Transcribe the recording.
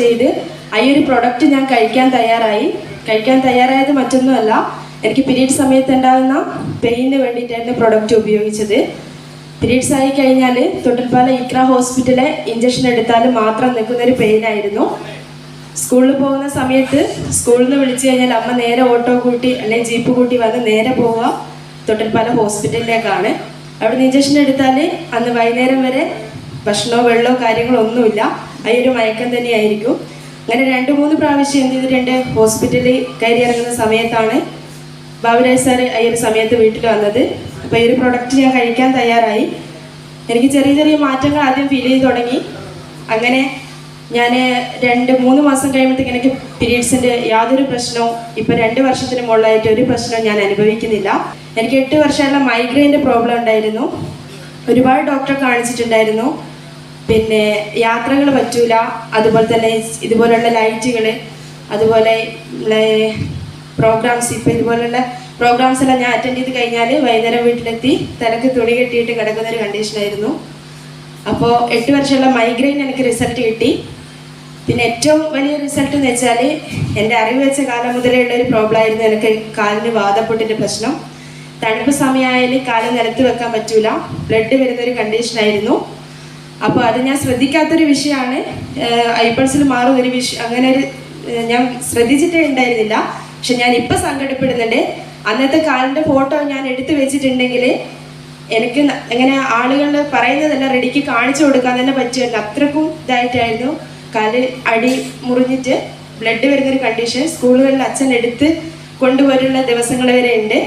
ചെയ്ത് ഈ ഒരു പ്രൊഡക്റ്റ് ഞാൻ കഴിക്കാൻ തയ്യാറായി. കഴിക്കാൻ തയ്യാറായത് മറ്റൊന്നുമല്ല എനിക്ക് പീരീഡ് സമയത്ത് ഉണ്ടാകുന്ന പെയിന് വേണ്ടിയിട്ടായിരുന്നു പ്രൊഡക്റ്റ് ഉപയോഗിച്ചത്. പീരീഡ്സ് ആയി കഴിഞ്ഞാൽ തൊട്ടിൽപ്പാല ഇക്ര ഹോസ്പിറ്റലിലെ ഇഞ്ചക്ഷൻ എടുത്താൽ മാത്രം നിൽക്കുന്നൊരു പെയിനായിരുന്നു സ്കൂളിൽ പോകുന്ന സമയത്ത് സ്കൂളിൽ നിന്ന് വിളിച്ചു കഴിഞ്ഞാൽ അമ്മ നേരെ ഓട്ടോ കൂട്ടി അല്ലെങ്കിൽ ജീപ്പ് കൂട്ടി വന്ന് നേരെ പോവുക തൊട്ടിൽപ്പാല ഹോസ്പിറ്റലിലേക്കാണ്. അവിടെ നിന്ന് ഇഞ്ചക്ഷൻ എടുത്താൽ അന്ന് വൈകുന്നേരം വരെ ഭക്ഷണമോ വെള്ളമോ കാര്യങ്ങളോ ഒന്നുമില്ല. ആ ഒരു മയക്കം തന്നെയായിരിക്കും. അങ്ങനെ രണ്ട് മൂന്ന് പ്രാവശ്യം എന്ത് ചെയ്തിട്ടുണ്ട്? ഹോസ്പിറ്റലിൽ കയറി ഇറങ്ങുന്ന സമയത്താണ് ബാബുരാജ് സാർ ഈ ഒരു സമയത്ത് വീട്ടിൽ വന്നത്. അപ്പോൾ ഈ ഒരു പ്രൊഡക്റ്റ് ഞാൻ കഴിക്കാൻ തയ്യാറായി. എനിക്ക് ചെറിയ ചെറിയ മാറ്റങ്ങൾ ആദ്യം ഫീൽ ചെയ്ത് തുടങ്ങി. അങ്ങനെ ഞാൻ രണ്ട് മൂന്ന് മാസം കഴിയുമ്പോഴത്തേക്ക് എനിക്ക് പീരീഡ്സിന്റെ യാതൊരു പ്രശ്നവും ഇപ്പം രണ്ട് വർഷത്തിന് മുകളിലായിട്ട് ഒരു പ്രശ്നവും ഞാൻ അനുഭവിക്കുന്നില്ല. എനിക്ക് എട്ട് വർഷമുള്ള മൈഗ്രെയിന്റെ പ്രോബ്ലം ഉണ്ടായിരുന്നു. ഒരുപാട് ഡോക്ടറെ കാണിച്ചിട്ടുണ്ടായിരുന്നു. പിന്നെ യാത്രകൾ പറ്റൂല. അതുപോലെ തന്നെ ഇതുപോലുള്ള ലൈറ്റുകൾ അതുപോലെ പ്രോഗ്രാംസ് ഇപ്പം ഇതുപോലുള്ള പ്രോഗ്രാംസ് എല്ലാം ഞാൻ അറ്റൻഡ് ചെയ്ത് കഴിഞ്ഞാൽ വൈകുന്നേരം വീട്ടിലെത്തി തലക്ക് തുണി കെട്ടിയിട്ട് കിടക്കുന്ന ഒരു കണ്ടീഷനായിരുന്നു അപ്പോൾ എട്ട് വർഷമുള്ള മൈഗ്രെയിൻ എനിക്ക് റിസൾട്ട് കിട്ടി. പിന്നെ ഏറ്റവും വലിയ റിസൾട്ട് എന്ന് വെച്ചാൽ എന്റെ അറിവ് വെച്ച കാലം മുതലേ ഉള്ള ഒരു പ്രോബ്ലം ആയിരുന്നു എനിക്ക് കാലിന് വാദപ്പൊട്ടിന്റെ പ്രശ്നം. തണുപ്പ് സമയമായാലും കാൽ നിലത്ത് വെക്കാൻ പറ്റൂല. ബ്ലഡ് വരുന്നൊരു കണ്ടീഷനായിരുന്നു അപ്പോൾ അത് ഞാൻ ശ്രദ്ധിക്കാത്തൊരു വിഷയമാണ്. ഐപ്പൾസിൽ മാറുന്ന ഒരു വിഷയം അങ്ങനെ ഒരു ഞാൻ ശ്രദ്ധിച്ചിട്ടേ ഉണ്ടായിരുന്നില്ല. പക്ഷെ ഞാൻ ഇപ്പം സങ്കടപ്പെടുന്നുണ്ട്. അന്നത്തെ കാലിന്റെ ഫോട്ടോ ഞാൻ എടുത്തു വെച്ചിട്ടുണ്ടെങ്കിൽ എനിക്ക് ഇങ്ങനെ ആളുകൾ പറയുന്നതെല്ലാം റെഡിക്ക് കാണിച്ചു കൊടുക്കാൻ തന്നെ പറ്റുമല്ലോ അത്രക്കും ഇതായിട്ടായിരുന്നു. കാൽ അടി മുറിഞ്ഞിട്ട് ബ്ലഡ് വരുന്നൊരു കണ്ടീഷൻ സ്കൂളുകളിൽ അച്ഛൻ എടുത്ത് കൊണ്ടുപോലുള്ള ദിവസങ്ങൾ വരെ ഉണ്ട്.